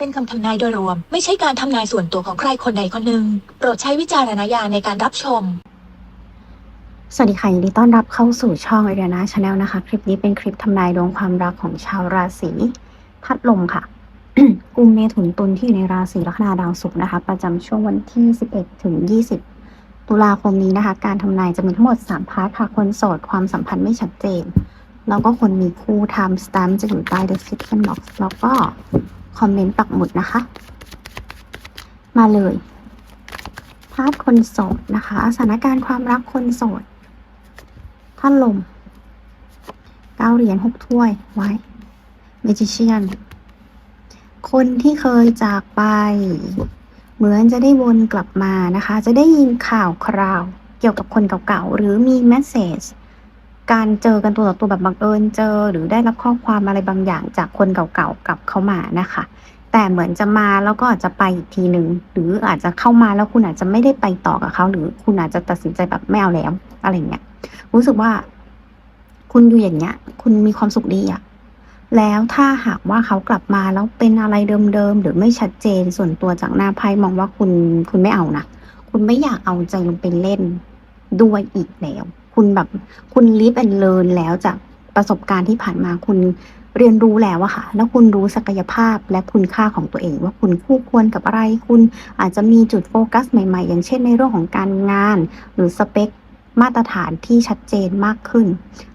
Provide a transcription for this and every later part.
เป็นคำทำนายโดยรวม ไม่ใช่การทำนายส่วนตัวของใครคนใดคนหนึ่งโปรดใช้วิจารณญาณในการรับชม สวัสดีค่ะยินดีต้อนรับเข้าสู่ช่องไอเดียนาชาแนลนะคะ คลิปนี้เป็นคลิปทำนายดวงความรักของชาวราศีพัดลมค่ะกุมเมถุนตุลที่อยู่ในราศีลัคนาดาวศุกร์นะคะ ประจำช่วงวันที่ 11 ถึง 20 ตุลาคมนี้นะคะ การทำนายจะมีทั้งหมด 3 พาร์ทค่ะ คนโสดความสัมพันธ์ไม่ชัดเจน แล้วก็คนมีคู่ time stamp จะอยู่ใต้ description box แล้วก็ คอมเมนต์ปักหมุดนะคะ มาเลยพาร์ทคนโสดนะคะสถานการณ์ความรักคนโสดท่านลมเก้าเหรียญหกถ้วยไว้เมจิเชียนคนที่เคยจากไป เหมือนจะได้วนกลับมานะคะ จะได้ยินข่าวคราว เกี่ยวกับคนเก่าๆ หรือมีแมสเซจ การเจอกันตัวต่อตัวแบบบังเอิญเจอ หรือได้รับข้อความอะไรบางอย่างจากคนเก่าๆกลับเข้ามานะคะ แต่เหมือนจะมาแล้วก็อาจจะไปอีกทีหนึ่งหรืออาจจะเข้ามาแล้วคุณอาจจะไม่ได้ไปต่อกับเขาหรือคุณอาจจะตัดสินใจแบบไม่เอาแล้วอะไรเงี้ยรู้สึกว่า คุณอยู่อย่างเงี้ย คุณมีความสุขดีอะแล้วถ้าหากว่าเขากลับมาแล้วเป็นอะไรเดิมๆหรือไม่ชัดเจนส่วนตัวจากหน้าไพ่มองว่าคุณคุณไม่เอานะคุณไม่อยากเอาใจลงไปเล่นด้วยอีกแล้ว คุณแบบคุณลิฟแอนเลิร์นแล้วจากประสบการณ์ที่ผ่านมาคุณเรียนรู้แล้วอะค่ะ แล้วคุณรู้ศักยภาพและคุณค่าของตัวเอง ว่าคุณคู่ควรกับอะไร คุณอาจจะมีจุดโฟกัสใหม่ ๆ อย่างเช่นในเรื่องของการงาน หรือสเปคมาตรฐานที่ชัดเจนมากขึ้น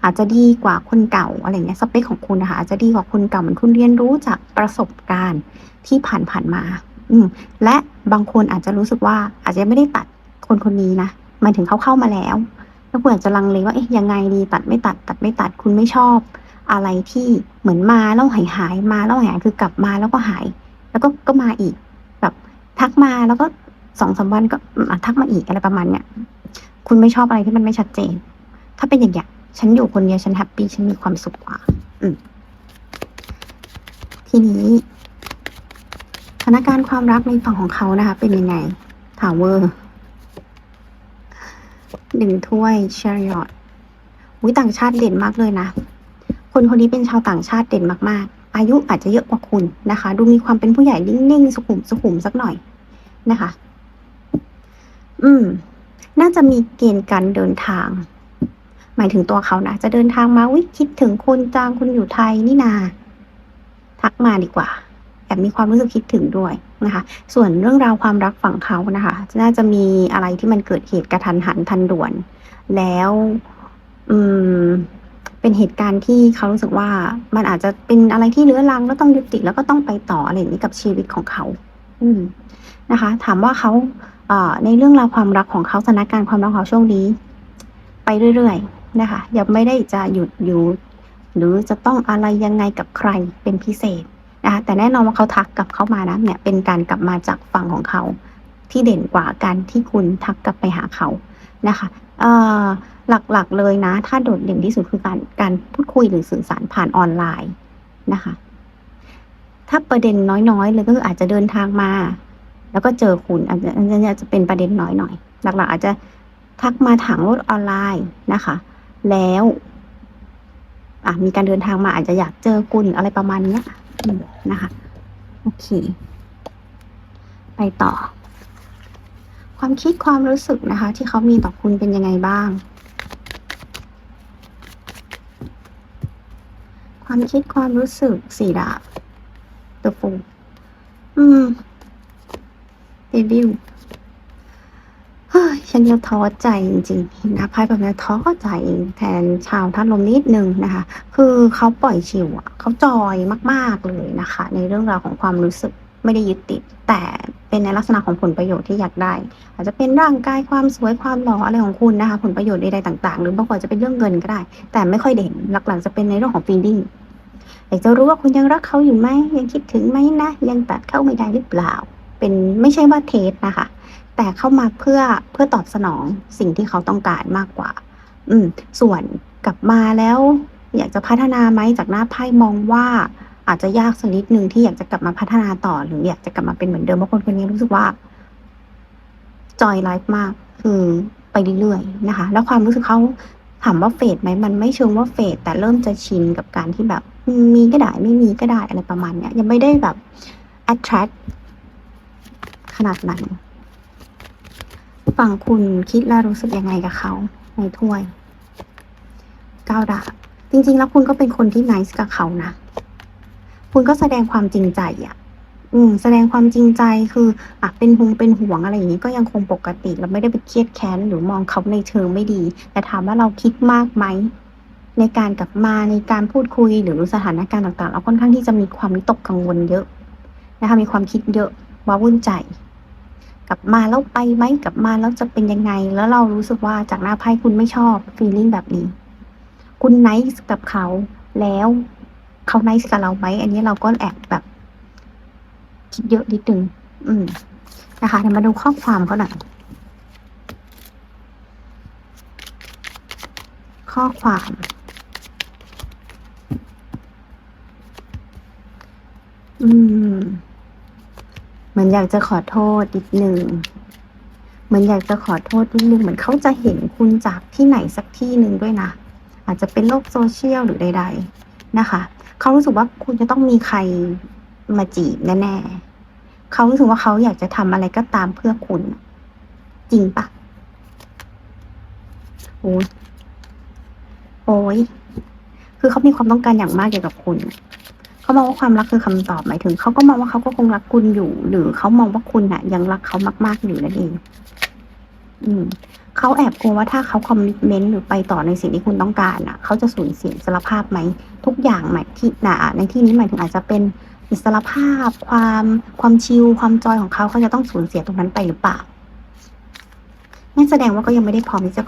อาจจะดีกว่าคนเก่าอะไรเงี้ยสเปคของคุณนะคะอาจจะดีกว่าคนเก่าเหมือนคุณเรียนรู้จากประสบการณ์ที่ผ่านผ่านๆมา อืมและบางคนอาจจะรู้สึกว่าอาจจะไม่ได้ตัดคนคนนี้นะหมายถึงเขาเข้ามาแล้ว แล้วคุณอจะลังเลว่าเอ๊ะยังไงดีตัดไม่ตัด ตัดไม่ตัดคุณไม่ชอบ อะไรที่เหมือนมาแล้วหายหายมาแล้วหายคือกลับมาแล้วก็หาย แล้วก็ก็มาอีก แบบทักมาแล้วก็สองสามวันก็ทักมาอีกอะไรประมาณเนี้ยคุณไม่ชอบอะไรที่มันไม่ชัดเจน ถ้าเป็นอย่างเงี้ยฉันอยู่คนเดียวฉันแฮปปี้ฉันมีความสุขกว่า อืมทีนี้สถานการณ์ความรักในฝั่งของเขานะคะ เป็นยังไงถาวเวอร์ หนึ่งถ้วยชาริอตอุ้ยต่างชาติเด่นมากเลยนะ คนคนนี้เป็นชาวต่างชาติเด่นมากๆ อายุอาจจะเยอะกว่าคุณนะคะ ดูมีความเป็นผู้ใหญ่นิ่งๆ สุขุมสุขุมสักหน่อยนะคะ อืม น่าจะมีเกณฑ์การเดินทาง หมายถึงตัวเขานะ จะเดินทางมาวิคิดถึงคุณจางคุณอยู่ไทยนี่นา ทักมาดีกว่าแอบมีความรู้สึกคิดถึงด้วย นะคะ ส่วนเรื่องราวความรักฝั่งเขานะคะ น่าจะมีอะไรที่มันเกิดเหตุกระทันหันทันด่วน แล้วอืมเป็นเหตุการณ์ที่เขารู้สึกว่ามันอาจจะเป็นอะไรที่เลื้อรังแล้วต้องยุติแล้วก็ต้องไปต่ออะไรอย่างนี้กับชีวิตของเขา อืมนะคะ ถามว่าเขาเอ่อในเรื่องราวความรักของเขาสถานการณ์ความรักของเขาช่วงนี้ ไปเรื่อยๆนะคะยังไม่ได้จะหยุดอยู่ หรือจะต้องอะไรยังไงกับใครเป็นพิเศษ นะคะแต่แน่นอนว่าเขาทักกลับเข้ามานะเนี่ยเป็นการกลับมาจากฝั่งของเขา ที่เด่นกว่าการที่คุณทักกลับไปหาเขานะคะเอ่อหลักๆเลยนะ ถ้าโดดเด่นที่สุดคือการการพูดคุยหรือสื่อสารผ่านออนไลน์นะคะ ถ้าประเด็นน้อยๆเลยก็คืออาจจะเดินทางมา แล้วก็เจอคุณอาจจะอันนี้จะเป็นประเด็นน้อยหน่อยหลักๆ อาจจะทักมาถางรถออนไลน์นะคะ แล้วอะมีการเดินทางมาอาจจะอยากเจอคุณอะไรประมาณเนี้ย นะคะ โอเค ไปต่อ ความคิดความรู้สึกนะคะ ที่เขามีต่อคุณเป็นยังไงบ้าง ความคิดความรู้สึกสี่ดาบ The Fool อืมเดบิว ฉันยังท้อใจจริงๆนะไพ่แบบนี้ท้อใจแทนชาวท่านลมนิดนึงนะคะ คือเขาปล่อยชิวอะเขาจอยมากๆเลยนะคะ ในเรื่องราวของความรู้สึกไม่ได้ยึดติด แต่เป็นในลักษณะของผลประโยชน์ที่อยากได้ อาจจะเป็นร่างกายความสวยความหล่ออะไรของคุณนะคะ ผลประโยชน์ใดๆต่าง ๆ หรือบางคนอาจจะเป็นเรื่องเงินก็ได้ แต่ไม่ค่อยเด่นหลักๆจะเป็นในเรื่องของ feeling อยากจะรู้ว่าคุณยังรักเขาอยู่ไหมยังคิดถึงไหมนะยังตัดเข้าไม่ได้หรือเปล่า เป็นไม่ใช่ว่าเทสนะคะ แต่เข้ามาเพื่อเพื่อตอบสนองสิ่งที่เขาต้องการมากกว่า อืม ส่วนกลับมาแล้ว อยากจะพัฒนาไหมจากหน้าไพ่มองว่าอาจจะยากสักนิดนึงที่อยากจะกลับมาพัฒนาต่อ หรืออยากจะกลับมาเป็นเหมือนเดิมเพราะคนคนนี้รู้สึกว่าจอยไลฟ์มาก คือไปเรื่อยๆนะคะ แล้วความรู้สึกเขาถามว่าเฟดไหมมันไม่เชิงว่าเฟดแต่เริ่มจะชินกับการที่แบบมีก็ได้ไม่มีก็ได้อะไรประมาณเนี้ยยังไม่ได้แบบ attract ขนาดไหน ฝั่งคุณคิดและรู้สึกยังไงกับเขาในถ้วยก้าวดาบจริง ๆ แล้วคุณก็เป็นคนที่ nice กับเขานะ คุณก็แสดงความจริงใจอะ่ะ อืม แสดงความจริงใจคืออะเป็นหงเป็นห่วงอะไรอย่างนี้ก็ยังคงปกติเราไม่ได้ไปเครียดแค้นหรือมองเขาในเชิงไม่ดี แต่ถามว่าเราคิดมากไหมในการกลับมาในการพูดคุยหรือสถานการณ์ต่างๆ เราค่อนข้างที่จะมีความวิตกกังวลเยอะนะคะมีความคิดเยอะว้าวุ่นใจ กลับมาแล้วไปไหมกลับมาแล้วจะเป็นยังไง แล้วเรารู้สึกว่าจากหน้าไพ่คุณไม่ชอบฟีลลิ่งแบบนี้ คุณไนซ์กับเขาแล้วเขาไนซ์กับเราไหมอันนี้เราก็แอบแบบ คิดเยอะนิดนึงอืมนะคะเดี๋ยวมาดูข้อความเขาหน่อยข้อความอืม เหมือนอยากจะขอโทษนิดหนึ่งเหมือนอยากจะขอโทษนิดนึงเหมือนเขาจะเห็นคุณจากที่ไหนสักที่หนึ่งด้วยนะ อาจจะเป็นโลกโซเชียลหรือใด ๆนะคะ เขารู้สึกว่าคุณจะต้องมีใครมาจีบแน่ๆเขารู้สึกว่าเขาอยากจะทำอะไรก็ตามเพื่อคุณ จริงปะโอ้ยโอ้ยคือเขามีความต้องการอย่างมากเกี่ยวกับคุณ เขามองว่าความรักคือคำตอบหมายถึงเขาก็มองว่าเขาก็คงรักคุณอยู่ หรือเขามองว่าคุณน่ะ ยังรักเขามากๆอยู่นั่นเอง อืมเขาแอบกลัวว่าถ้าเขาคอมมิชเมนต์หรือไปต่อในสิ่งที่คุณต้องการอะ เขาจะสูญเสียอิสรภาพไหม ทุกอย่างหมายที่นะในที่นี้หมายถึงอาจจะเป็นอิสรภาพ ความความชิลความจอยของเขาเขาจะต้องสูญเสียตรงนั้นไปหรือเปล่านั่นแสดงว่าก็ยังไม่ได้พร้อมที่จะ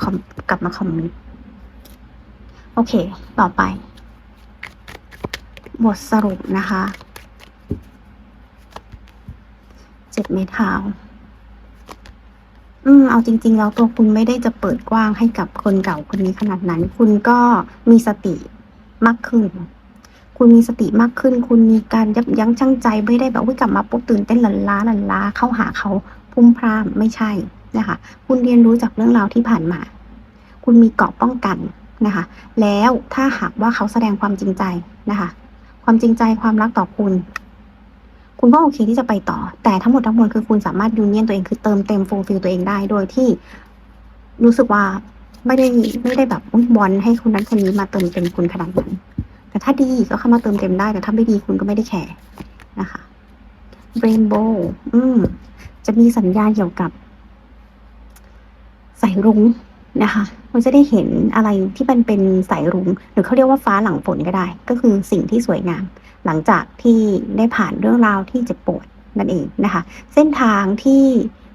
กลับมาคอมมิตโอเค ต่อไป บทสรุปนะคะเจ็ดเมท้าอืมเอาจริง ๆ แล้วตัวคุณไม่ได้จะเปิดกว้างให้กับคนเก่าคนนี้ขนาดนั้น คุณก็มีสติมากขึ้น คุณมีสติมากขึ้น คุณมีการยับยั้งชั่งใจไม่ได้แบบว่ากลับมาปุ๊บตื่นเต้นหลันล้าหลันล้าเข้าหาเขาพุ่มพรามไม่ใช่นะคะ คุณเรียนรู้จากเรื่องราวที่ผ่านมา คุณมีเกราะป้องกันนะคะ แล้วถ้าหากว่าเขาแสดงความจริงใจนะคะ ความจริงใจความรักต่อคุณ คุณก็โอเคที่จะไปต่อ แต่ทั้งหมดทั้งมวลคือคุณสามารถยูเนียนตัวเองคือเติมเต็มฟูลฟิลตัวเองได้โดยที่รู้สึกว่าไม่ได้ไม่ได้แบบบอลให้คนนั้นคนนี้มาเติมเต็มคุณขนาดนั้นแต่ถ้าดีก็เข้ามาเติมเต็มได้ แต่ถ้าไม่ดีคุณก็ไม่ได้แคร์นะคะ Rainbow อืมจะมีสัญญาณเกี่ยวกับสายรุ้ง นะคะเราจะได้เห็นอะไรที่มันเป็นสายรุ้งหรือเขาเรียกว่าฟ้าหลังฝนก็ได้ ก็คือสิ่งที่สวยงาม หลังจากที่ได้ผ่านเรื่องราวที่เจ็บปวดนั่นเองนะคะ เส้นทางที่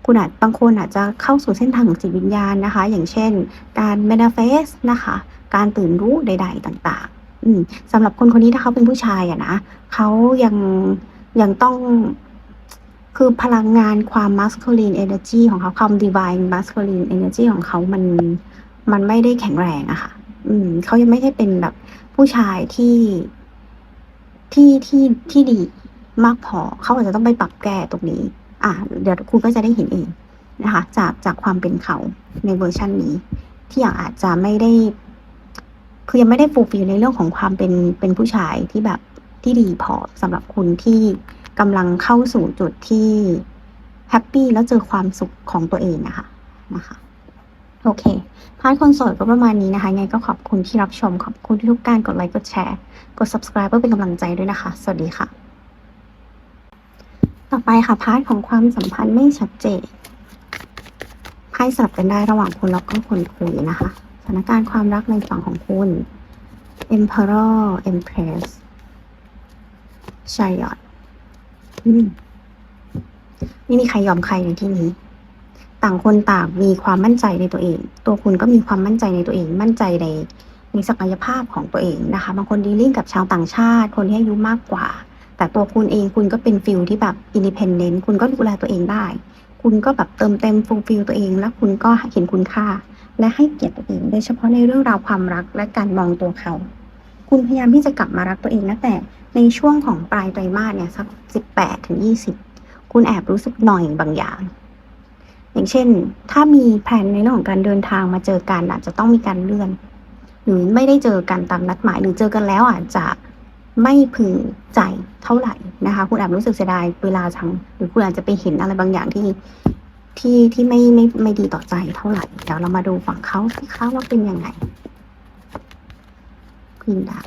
คุณอาจบางคนอาจจะเข้าสู่เส้นทางของจิตวิญญาณนะคะ อย่างเช่น การ manifest นะคะ การตื่นรู้ใด ๆ ต่างๆอืมสำหรับคนคนนี้ถ้าเขาเป็นผู้ชายอะนะเขายังยังต้อง คือพลังงานความ masculine energy ของเขาความ divine masculine energy ของเขามันมันไม่ได้แข็งแรงอะค่ะ อืม เขายังไม่ได้เป็นแบบผู้ชายที่ที่ที่ที่ดีมากพอ เขาอาจจะต้องไปปรับแก้ตรงนี้ อะ เดี๋ยวคุณก็จะได้เห็นเองนะคะ จากจากความเป็นเขาในเวอร์ชันนี้ ที่อย่างอาจจะไม่ได้ คือยังไม่ได้ฟูลฟิลในเรื่องของความเป็นเป็นผู้ชายที่แบบที่ดีพอสำหรับคุณที่ กำลังเข้าสู่จุดที่แฮปปี้แล้วเจอความสุขของตัวเองนะคะนะคะโอเคพาร์ทคนโสดก็ประมาณนี้นะคะ ไงก็ขอบคุณที่รับชม ขอบคุณที่ทุกการกดไลค์ กดแชร์ กด subscribe เพื่อเป็นกำลังใจด้วยนะคะ สวัสดีค่ะ ต่อไปค่ะ พาร์ทของความสัมพันธ์ไม่ชัดเจนไพ่สลับกันได้ระหว่างคุณแล้วก็คนคุยนะคะ สถานการณ์ความรักในฝั่งของคุณ Emperor Empress ช มไม่มีใครยอมใครในที่นี้ ต่างคนต่างมีความมั่นใจในตัวเอง ตัวคุณก็มีความมั่นใจในตัวเอง มั่นใจในในศักยภาพของตัวเองนะคะ บางคนดีลิ่งกับชาวต่างชาติ คนที่อายุมากกว่า แต่ตัวคุณเองคุณก็เป็นฟิลที่แบบอินดิเพนเดนต์คุณก็ดูแลตัวเองได้ คุณก็แบบเติมเต็มฟูลฟิลตัวเอง และคุณก็เห็นคุณค่า และให้เกียรติตัวเอง โดยเฉพาะในเรื่องราวความรักและการมองตัวเขา คุณพยายามที่จะกลับมารักตัวเองนะแต่ในช่วงของปลายไตรมาสเนี่ยสักสิบแปดถึงยี่สิบคุณแอบรู้สึกหน่อยบางอย่าง อย่างเช่น ถ้ามีแผนในเรื่องของการเดินทางมาเจอกันอาจจะต้องมีการเลื่อน หรือไม่ได้เจอกันตามนัดหมาย หรือเจอกันแล้วอาจจะไม่พึงใจเท่าไหร่นะคะ คุณแอาจรู้สึกเสียดายเวลาจังหรือคุณอาจจะไปเห็นอะไรบางอย่างที่ที่ที่ไม่ไม่ไม่ดีต่อใจเท่าไหร่เดี๋ยวเรามาดูฝั่งเขาสิคะว่าเป็นยังไง ควีนดาบ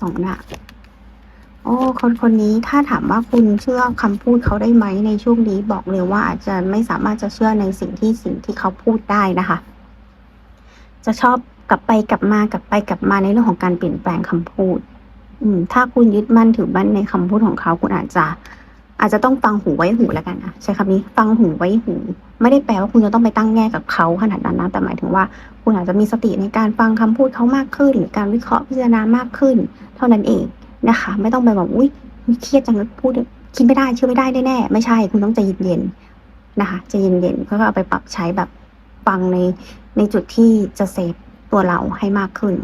สองดาบโอ้คนคนนี้ถ้าถามว่าคุณเชื่อคำพูดเขาได้ไหมในช่วงนี้บอกเลยว่าอาจจะไม่สามารถจะเชื่อในสิ่งที่สิ่งที่เขาพูดได้นะคะ จะชอบกลับไปกลับมากลับไปกลับมาในเรื่องของการเปลี่ยนแปลงคำพูด อืม ถ้าคุณยึดมั่นถือมั่นในคำพูดของเขาคุณอาจจะ อาจจะต้องฟังหูไว้หูแล้วกันนะใช้คำนี้ฟังหูไว้หู ไม่ได้แปลว่าคุณจะต้องไปตั้งแง่กับเขาขนาดนั้นนะแต่หมายถึงว่า คุณอาจจะมีสติในการฟังคำพูดเขามากขึ้น หรือการวิเคราะห์พิจารณามากขึ้น เท่านั้นเองนะคะ ไม่ต้องไปแบบอุ้ยเครียดจังเลยพูดคิดไม่ได้เชื่อไม่ได้แน่ๆไม่ใช่คุณต้องใจเย็นๆนะคะใจเย็นๆก็เอาไปปรับใช้แบบฟังในในจุดที่จะเซฟตัวเราให้มากขึ้น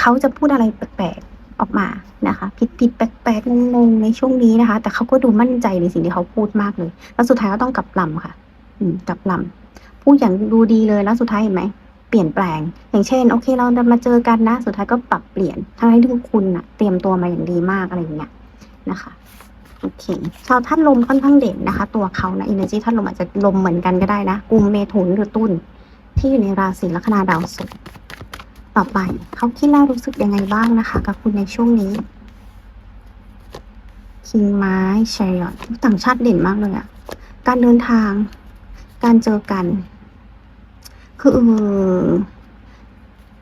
เขาจะพูดอะไรแปลกๆ ออกมานะคะผิดผิดแปลกๆงงๆในช่วงนี้นะคะ แต่เขาก็ดูมั่นใจในสิ่งที่เขาพูดมากเลย แล้วสุดท้ายก็ต้องกลับลำค่ะ อืมกลับลำพูดอย่างดูดีเลยแล้วสุดท้ายเห็นไหมเปลี่ยนแปลง อย่างเช่น โอเคเราจะมาเจอกันนะ สุดท้ายก็ปรับเปลี่ยนทั้งที่ทุกคุณนะเตรียมตัวมาอย่างดีมากอะไรอย่างเงี้ยนะคะโอเคชาวท่านลมค่อนข้างเด่นนะคะ ตัวเขานะอินเนอร์จีท่านลมอาจจะลมเหมือนกันก็ได้นะกลุ่มเมถุนหรือตุลที่อยู่ในราศีลัคนาดาวศุกร์ ต่อไปเขาคิดแล้วรู้สึกยังไงบ้างนะคะ กับคุณในช่วงนี้คิงไม้ชัยยอดต่างชาติเด่นมากเลยอะการเดินทาง การเจอกัน คืออ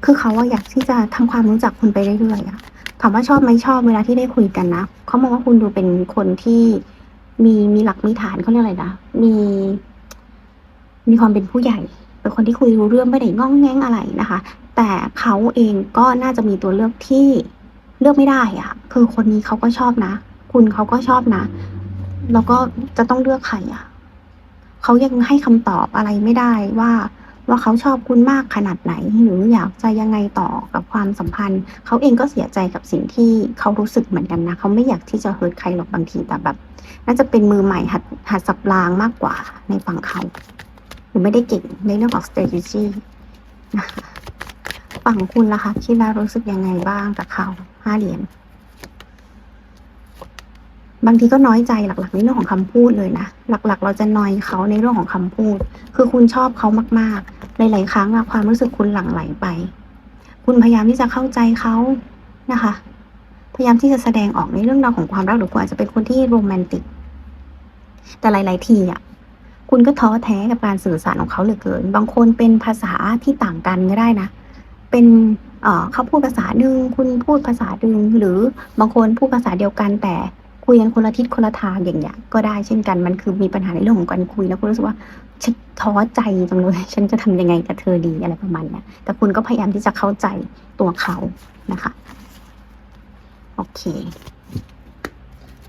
คือเขาว่าอยากที่จะทำความรู้จักคุณไปเรื่อยๆอะถามว่าชอบไหมชอบเวลาที่ได้คุยกันนะเขามองว่าคุณดูเป็นคนที่มีมีหลักมีฐานเขาเรียกอะไรนะมี มีความเป็นผู้ใหญ่ เป็นคนที่คุยรู้เรื่องไม่ได้ง้องแง้งอะไรนะคะ แต่เขาเองก็น่าจะมีตัวเลือกที่เลือกไม่ได้อะคือคนนี้เขาก็ชอบนะ คุณเขาก็ชอบนะ แล้วก็จะต้องเลือกใครอะเขายังให้คำตอบอะไรไม่ได้ว่าว่าเขาชอบคุณมากขนาดไหน หรืออยากจะยังไงต่อกับความสัมพันธ์ เขาเองก็เสียใจกับสิ่งที่เขารู้สึกเหมือนกันนะเขาไม่อยากที่จะเฮิร์ตใครหรอกบางทีแต่แบบ น่าจะเป็นมือใหม่หัดหัดสับรางมากกว่าในฝั่งเขา ไม่ได้เก่งในเรื่องของ strategy นะคะฝั่งคุณล่ะคะคิดแล้วรู้สึกยังไงบ้างกับเขาห้าเหรียญบางทีก็น้อยใจหลักๆในเรื่องของคำพูดเลยนะ หลัก ๆ เราจะนอยเขาในเรื่องของคำพูด คือคุณชอบเขามากๆ หลายๆครั้งอะความรู้สึกคุณหลั่งไหลไป คุณพยายามที่จะเข้าใจเขานะคะ พยายามที่จะแสดงออกในเรื่องราวของความรักหรือคุณอาจจะเป็นคนที่โรแมนติก แต่หลาย ๆ ทีอะ คุณก็ท้อแท้กับการสื่อสารของเขาเหลือเกิน บางคนเป็นภาษาที่ต่างกันก็ได้นะ เป็นเขาพูดภาษาหนึ่งคุณพูดภาษาหนึ่งหรือบางคนพูดภาษาเดียวกันแต่คุยกันคนละทิศคนละทางอย่างเงี้ยก็ได้เช่นกันมันคือมีปัญหาในเรื่องของการคุยแล้วคุณรู้สึกว่าฉันท้อใจจังเลยฉันจะทำยังไงกับเธอดีอะไรประมาณเนี้ยแต่คุณก็พยายามที่จะเข้าใจตัวเขานะคะ โอเค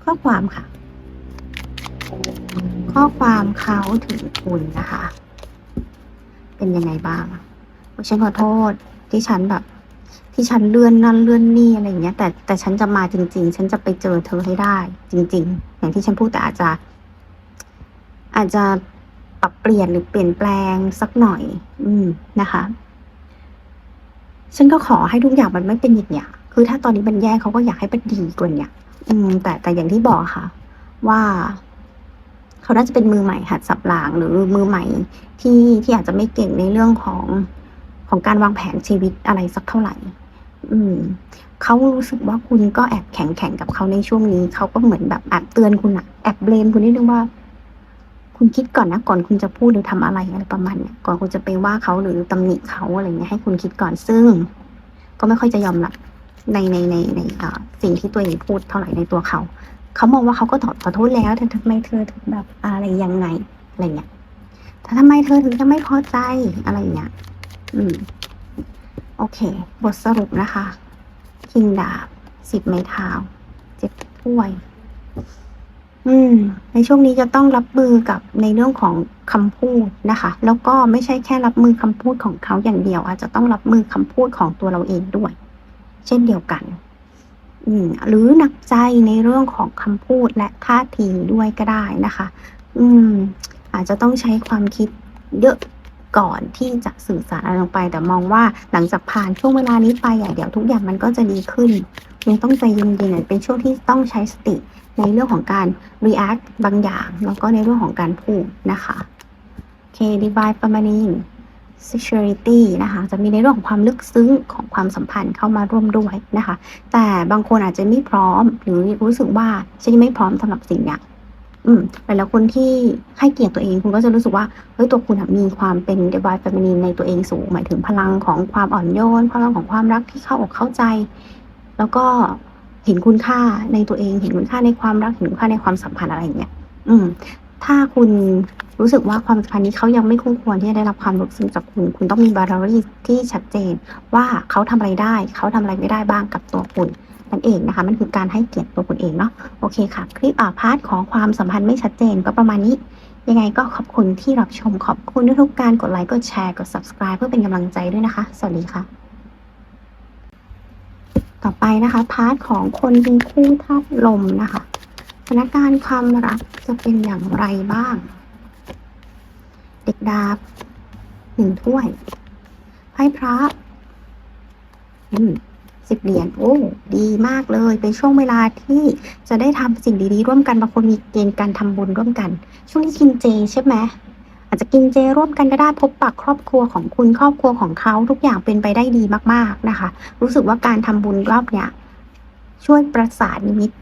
ข้อความค่ะ ข้อความเขาถึงคุณนะคะ เป็นยังไงบ้างโอ้ฉันขอโทษที่ฉันแบบ ที่ฉันเลื่อนนั่นเลื่อนนี่อะไรอย่างเงี้ย แต่แต่ฉันจะมาจริง ๆ ฉันจะไปเจอเธอให้ได้ จริง ๆ อย่างที่ฉันพูดแต่อาจจะ อาจจะปรับเปลี่ยนหรือเปลี่ยนแปลงสักหน่อย อืมนะคะ ฉันก็ขอให้ทุกอย่างมันไม่เป็นอย่างเนี้ยคือถ้าตอนนี้มันแย่เขาก็อยากให้มันดีกว่านี้อืม แต่แต่อย่างที่บอกค่ะ ว่า เขาน่าจะเป็นมือใหม่หัดสับหลางหรือมือใหม่ที่ที่อาจจะไม่เก่งในเรื่องของของการวางแผนชีวิตอะไรสักเท่าไหร่ อืมเขารู้สึกว่าคุณก็แอบแข็งแข็งกับเขาในช่วงนี้ เขาก็เหมือนแบบแอบเตือนคุณอะแอบเบลมคุณนิดนึงว่า คุณคิดก่อนนะก่อนคุณจะพูดหรือทำอะไรอะไรประมาณเนี้ยก่อนคุณจะไปว่าเขาหรือตำหนิเขาอะไรเงี้ยให้คุณคิดก่อนซึ่ง ก็ไม่ค่อยจะยอมรับในในในในสิ่งที่ตัวเองพูดเท่าไหร่ในตัวเขา เขามองว่าเขาก็ขอขอโทษแล้วแต่ทำไมเธอถึงแบบอะไรยังไงอะไรเงี้ยแต่ทำไมเธอถึงจะไม่พอใจอะไรเงี้ย อืม โอเค บทสรุปนะคะคิงดาบสิบไม้เท้าเจ็บถ้วย อืม ในช่วงนี้จะต้องรับมือกับในเรื่องของคำพูดนะคะ แล้วก็ไม่ใช่แค่รับมือคำพูดของเขาอย่างเดียว อาจจะต้องรับมือคำพูดของตัวเราเองด้วย เช่นเดียวกัน หรือหนักใจในเรื่องของคำพูดและท่าทีด้วยก็ได้นะคะ อืม อาจจะต้องใช้ความคิดเยอะก่อนที่จะสื่อสารอะไรลงไป แต่มองว่าหลังจากผ่านช่วงเวลานี้ไปอะเดี๋ยวทุกอย่างมันก็จะดีขึ้นยังต้องใจเย็นๆเป็นช่วงที่ต้องใช้สติในเรื่องของการ react บางอย่าง แล้วก็ในเรื่องของการพูดนะคะ โอเค divine feminine security นะคะจะมีในเรื่องของความลึกซึ้งของความสัมพันธ์เข้ามาร่วมด้วยนะคะ แต่บางคนอาจจะไม่พร้อม หรือรู้สึกว่าฉันยังไม่พร้อมสำหรับสิ่งเนี้ยอืมแต่แล้วคนที่ให้เกียรติตัวเองคุณก็จะรู้สึกว่าเฮ้ยตัวคุณมีความเป็น divine feminine ในตัวเองสูง หมายถึงพลังของความอ่อนโยนพลังของความรักที่เข้าอกเข้าใจ แล้วก็เห็นคุณค่าในตัวเอง เห็นคุณค่าในความรักเห็นคุณค่าในความสัมพันธ์อะไรอย่างเงี้ยอืมถ้าคุณ รู้สึกว่าความสัมพันธ์นี้เขายังไม่คู่ควรที่จะได้รับความรู้สึกจากคุณ คุณต้องมีบารารีที่ชัดเจน ว่าเขาทำอะไรได้ เขาทำอะไรไม่ได้บ้างกับตัวคุณนั่นเองนะคะ มันคือการให้เกียรติตัวคุณเองเนาะ โอเคค่ะ คลิปอ่าพาร์ทของความสัมพันธ์ไม่ชัดเจนก็ประมาณนี้ ยังไงก็ขอบคุณที่รับชม ขอบคุณทุกการกดไลค์ กดแชร์ กด subscribe เพื่อเป็นกำลังใจด้วยนะคะ สวัสดีค่ะ ต่อไปนะคะพาร์ทของคนเป็นคู่ธาตุลมนะคะ สถานการณ์ความรักจะเป็นอย่างไรบ้าง เด็กดาบหนึ่งถ้วยไพ่พระอืมสิบเหรียญโอ้ ดีมากเลย เป็นช่วงเวลาที่จะได้ทำสิ่งดีๆ ร่วมกันบางคนมีเกณฑ์การทำบุญร่วมกัน ช่วงนี้กินเจใช่ไหมอาจจะกินเจร่วมกันก็ได้พบปะครอบครัวของคุณครอบครัวของเขาทุกอย่างเป็นไปได้ดีมากๆนะคะ รู้สึกว่าการทำบุญรอบเนี้ยช่วยประสานมิตร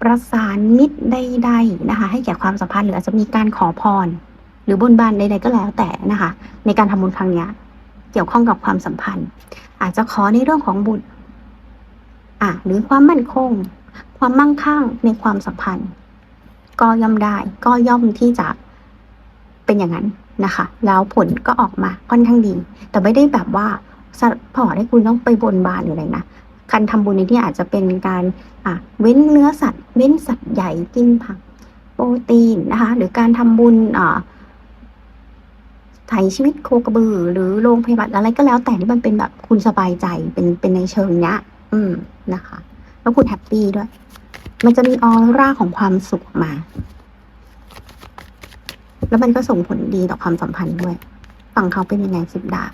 ประสานมิตรใดๆนะคะ ให้แก่ความสัมพันธ์หรืออาจจะมีการขอพร หรือบนบานใดๆก็แล้วแต่นะคะ ในการทำบุญครั้งนี้เกี่ยวข้องกับความสัมพันธ์ อาจจะขอในเรื่องของบุตรอะหรือความมั่นคง ความมั่งคั่งในความสัมพันธ์ ก็ย่อมได้ก็ย่อมที่จะเป็นอย่างนั้นนะคะ แล้วผลก็ออกมาค่อนข้างดี แต่ไม่ได้แบบว่าสพอให้คุณต้องไปบนบานหรืออะไรนะการทำบุญในที่อาจจะเป็นการอะเว้นเนื้อสัตว์ เว้นสัตว์ใหญ่กินผักโปรตีนนะคะ หรือการทำบุญอ่า ไถ่ชีวิตโคกระบือ หรือโรงพยาบาลอะไรก็แล้ว แต่ที่มันเป็นแบบคุณสบายใจเป็นเป็นในเชิงเนี้ย อืมนะคะ แล้วคุณแฮปปี้ด้วย มันจะมีออร่าของความสุขมา แล้วมันก็ส่งผลดีต่อความสัมพันธ์ด้วย ฝั่งเขาเป็นยังไงสิบดาบ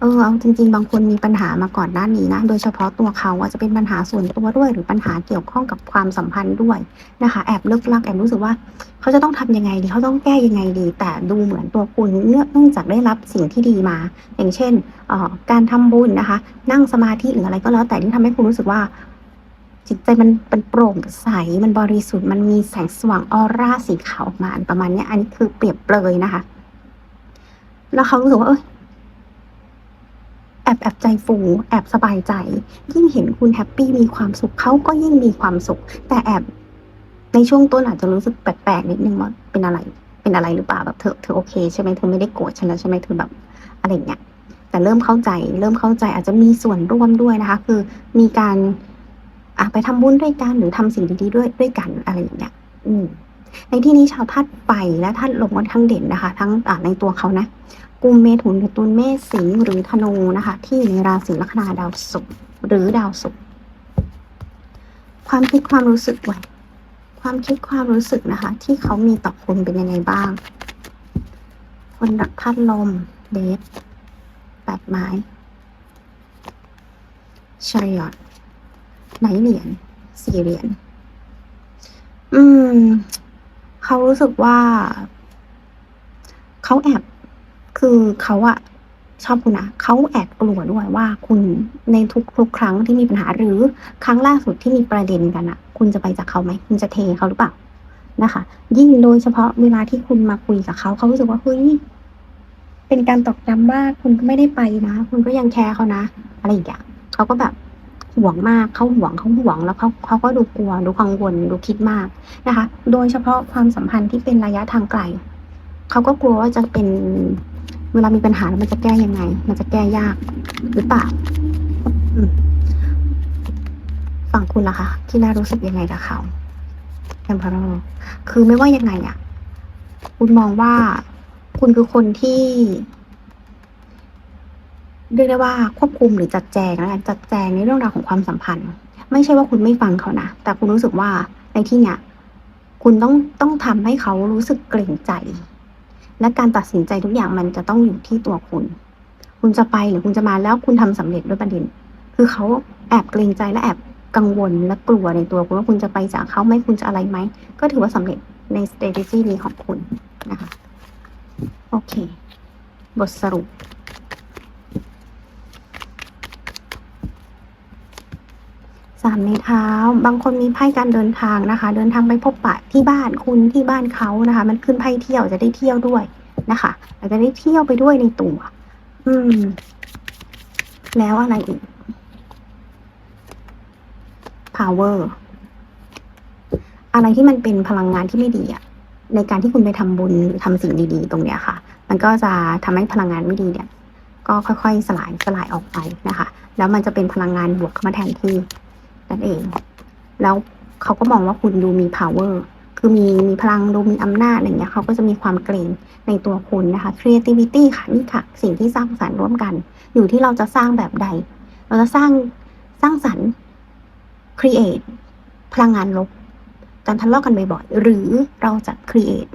เออเอาจริง ๆ บางคนมีปัญหามาก่อนหน้านี้นะ โดยเฉพาะตัวเขาอาจจะเป็นปัญหาส่วนตัวด้วย หรือปัญหาเกี่ยวข้องกับความสัมพันธ์ด้วยนะคะ แอบเลิกลักแอบรู้สึกว่า เขาจะต้องทำยังไงดีเขาต้องแก้ยังไงดี แต่ดูเหมือนตัวคุณเนื่องจากได้รับสิ่งที่ดีมา อย่างเช่นออการทำบุญนะคะ นั่งสมาธิหรืออะไรก็แล้วแต่ที่ทำให้คุณรู้สึกว่าจิตใจมันเป็นโปร่งใส มันบริสุทธิ์ มันมีแสงสว่างออร่าสีขาวออกมาประมาณนี้ อันนี้คือเปรียบเปรยนะคะ แล้วเขารู้สึกว่า เอย แอบแอบใจฟูแอบสบายใจ ยิ่งเห็นคุณแฮปปี้มีความสุขเขาก็ยิ่งมีความสุข แต่แอบในช่วงต้นอาจจะรู้สึกแปลกๆนิดนึงว่าเป็นอะไร เป็นอะไรหรือเปล่าแบบเธอเธอโอเคใช่ไหมเธอไม่ได้โกรธฉันแล้วใช่ไหมเธอแบบอะไรเงี้ยแต่เริ่มเข้าใจ เริ่มเข้าใจอาจจะมีส่วนร่วมด้วยนะคะ คือมีการอไปทำบุญด้วยกันหรือทำสิ่งดีๆด้วยด้วยกันอะไรอย่างเงี้ยอืม ในที่นี้ชาวธาตุไฟและธาตุลมค่อนข้างเด่นนะคะ ทั้งในตัวเขานะกุมเมถุนตุลเมษสิงห์หรือธนูนะคะ ที่อยู่ในราศีลัคนาดาวศุกร์หรือดาวศุกร์ความคิดความรู้สึกไว้ความคิดความรู้สึกนะคะ ที่เขามีต่อคุณเป็นยังไงบ้าง คนรักธาตุลมเดทแปดไม้ชายอตไหนเหรียญสี่เหรียญอืม เขารู้สึกว่า เขาแอบ คือเขาอะชอบคุณนะเขาแอบกลัวด้วยว่าคุณในทุกทุกครั้งที่มีปัญหาหรือครั้งล่าสุดที่มีประเด็นกันอะคุณจะไปจากเขาไหมคุณจะเทเขาหรือเปล่านะคะ ยิ่งโดยเฉพาะเวลาที่คุณมาคุยกับเขาเขารู้สึกว่าเฮ้ยเป็นการตอกย้ำว่าคุณก็ไม่ได้ไปนะ คุณก็ยังแคร์เขานะ อะไรอย่างเงี้ยเขาก็แบบ ห่วงมากเขาห่วงเขาห่วงแล้วเขาเขาก็ดูกลัวดูกังวลดูคิดมากนะคะ โดยเฉพาะความสัมพันธ์ที่เป็นระยะทางไกลเขาก็กลัวว่าจะเป็นเวลามีปัญหาแล้วมันจะแก้ยังไง มันจะแก้ยากหรือเปล่าฝั่งคุณล่ะคะที่น่ารู้สึกยังไงกับเขาแอมพาร์คือไม่ว่ายังไงอะ คุณมองว่าคุณคือคนที่ เรียกได้ว่าควบคุมหรือจัดแจงแล้วกันจัดแจงในเรื่องราวของความสัมพันธ์ ไม่ใช่ว่าคุณไม่ฟังเขานะแต่คุณรู้สึกว่าในที่เนี้ยคุณต้องต้องทำให้เขารู้สึกเกรงใจ และการตัดสินใจทุกอย่างมันจะต้องอยู่ที่ตัวคุณ คุณจะไปหรือคุณจะมาแล้วคุณทำสำเร็จด้วยประเด็น คือเขาแอบเกรงใจและแอบกังวลและกลัวในตัวคุณว่าคุณจะไปจากเขาไหมคุณจะอะไรไหม ก็ถือว่าสำเร็จใน strategy นี้ของคุณนะคะ โอเค บทสรุป สามในเท้า บางคนมีไพ่การเดินทางนะคะ เดินทางไปพบปะที่บ้านคุณที่บ้านเขานะคะ มันขึ้นไพ่เที่ยวจะได้เที่ยวด้วยนะคะอาจจะได้เที่ยวไปด้วยในตัว อืม แล้วอะไรอีก power อะไรที่มันเป็นพลังงานที่ไม่ดีอะในการที่คุณไปทำบุญหรือทำสิ่งดี ๆ ตรงเนี้ยค่ะ มันก็จะทำให้พลังงานไม่ดีเนี่ย ก็ค่อยๆ สลายสลายออกไปนะคะ แล้วมันจะเป็นพลังงานบวกเข้ามาแทนที่ นั่นเอง แล้วเขาก็มองว่าคุณดูมี power คือมีมีพลังดูมีอำนาจอะไรอย่างเงี้ยเขาก็จะมีความเกรงในตัวคุณนะคะ creativity ค่ะนี่ค่ะ สิ่งที่สร้างสรรค์ร่วมกัน อยู่ที่เราจะสร้างแบบใด เราจะสร้างสร้างสรรค์ create พลังงานลบการทะเลาะกันบ่อยๆหรือเราจะ create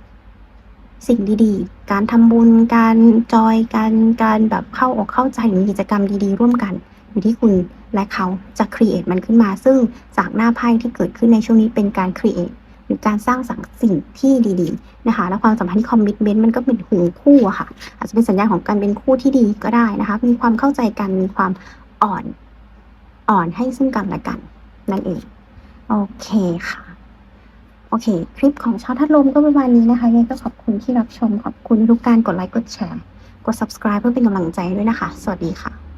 สิ่งดีๆ การทำบุญ การจอย การ การแบบเข้าอกเข้าใจหรือกิจกรรมดีๆ ร่วมกัน อยู่ที่คุณ และเขาจะ create มันขึ้นมา ซึ่งจากหน้าไพ่ที่เกิดขึ้นในช่วงนี้เป็นการ create หรือการสร้างสรรค์สิ่งที่ดีๆนะคะ และความสัมพันธ์ที่ commitment มันก็เป็นหูคู่อะค่ะ อาจจะเป็นสัญญาณของการเป็นคู่ที่ดีก็ได้นะคะ มีความเข้าใจกัน มีความอ่อนอ่อนให้ซึ่งกันและกันนั่นเอง โอเคค่ะ โอเค คลิปของชาวทัดลมก็ประมาณนี้นะคะยังไงก็ขอบคุณที่รับชม ขอบคุณทุกการกดไลค์ กดแชร์ กด subscribe เพื่อเป็นกำลังใจด้วยนะคะ สวัสดีค่ะ